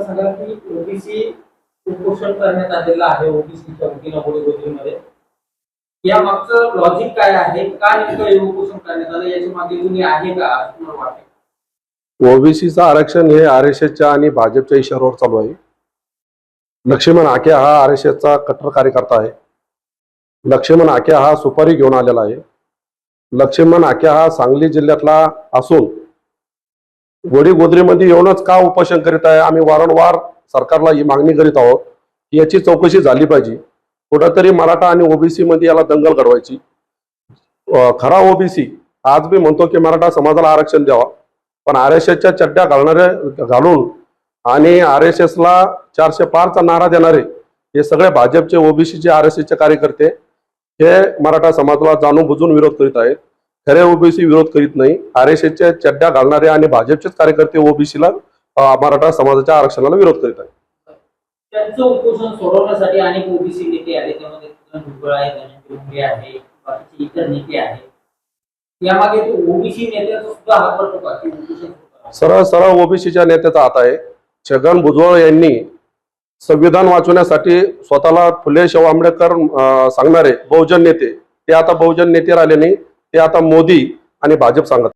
सांगा की ओबीसी उपोषण करण्यात आलेलं आहे ओबीसीच्या वतीनं या मागचं लॉजिक काय आहे? का नेमकं उपोषण करण्यात आलं? मागे आहे का असं ओबीसीचं आरक्षण हे आर एस एसच्या आणि भाजपच्या इशाऱ्यावर चालू आहे. लक्ष्मण आक्या हा आर एस एसचा कट्टर कार्यकर्ता आहे. लक्ष्मण आक्या हा सुपारी घेऊन आलेला आहे. लक्ष्मण आक्या हा सांगली जिल्ह्यातला असून वडी गोदरीमध्ये येऊनच का उपोषण करीत आहे? आम्ही वारंवार सरकारला ही मागणी करीत आहोत याची चौकशी झाली पाहिजे. कुठंतरी मराठा आणि ओबीसी मध्ये याला दंगल घडवायची. खरा ओबीसी आज मी म्हणतो की मराठा समाजाला आरक्षण द्यावा. पण आर एस एसच्या चड्ड्या घालणारे घालून आणि आर एस एसला चारशे पारचा नारा देणारे हे सगळे भाजपचे ओबीसीचे आर एस एसचे कार्यकर्ते हे मराठा समाजाला जाणून बुजून विरोध करीत आहेत. खरे ओबीसी विरोध करीत नाही. आर एस एसच्या चड्ड्या घालणारे आणि भाजपचेच कार्यकर्ते ओबीसीला मराठा समाजाच्या आरक्षणाला विरोध करीत आहेत. त्यांचं उपोषण सोडवण्यासाठी अनेक ओबीसी नेते आले त्यामध्ये किरण भुजबळ आहे धनंजय मुंडे आहे बाकीचे इतर नेते आहेत. यामागे ओबीसी नेत्याचा सुद्धा हात पडतो का? की उपोषण सोडावं? सरळ सरळ ओबीसीच्या नेत्याचा हात आहे. छगन भुजबळ यांनी संविधान वाचवण्यासाठी स्वतःला फुले शाहू आंबेडकर सांगणारे बहुजन नेते. ते आता बहुजन नेते राहिले नाही. ते आता मोदी आणि भाजप सांगत